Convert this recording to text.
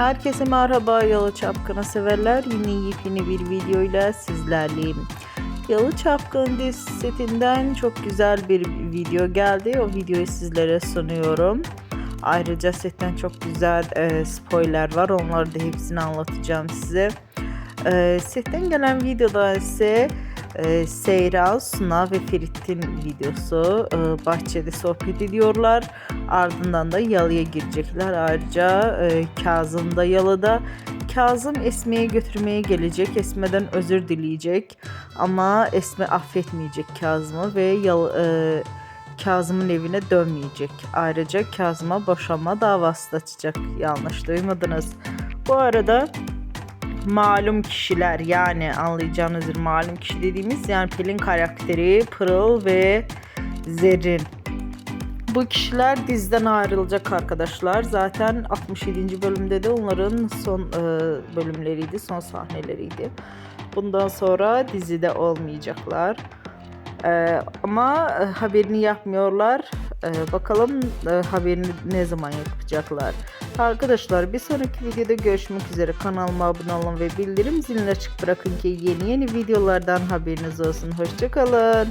Herkese merhaba Yalı Çapkını severler. Yine yepyeni bir videoyla sizlerleyim. Yalı Çapkın dizi setinden çok güzel bir video geldi. O videoyu sizlere sunuyorum. Ayrıca setten çok güzel e, spoiler var. Onları da hepsini anlatacağım size. E, setten gelen videoda ise e, Seyra, Suna ve Ferit'in videosu. E, bahçede sohbet ediyorlar. Ardından da yalıya girecekler. Ayrıca e, Kazım da yalıda. Kazım Esme'yi götürmeye gelecek. Esme'den özür dileyecek. Ama Esme affetmeyecek Kazım'ı ve yal, e, Kazım'ın evine dönmeyecek. Ayrıca Kazım'a boşanma davası da açacak. Yanlış duymadınız. Bu arada malum kişiler yani anlayacağınız üzere malum kişi dediğimiz yani Pelin karakteri Pırıl ve Zerrin. Bu kişiler diziden ayrılacak arkadaşlar. Zaten 67. bölümde de onların son e, bölümleriydi, son sahneleriydi. Bundan sonra dizide olmayacaklar. E, ama e, haberini yapmıyorlar. E, bakalım e, haberini ne zaman yapacaklar. Arkadaşlar bir sonraki videoda görüşmek üzere. Kanalıma abone olun ve bildirim zilini açık bırakın ki yeni yeni videolardan haberiniz olsun. Hoşçakalın.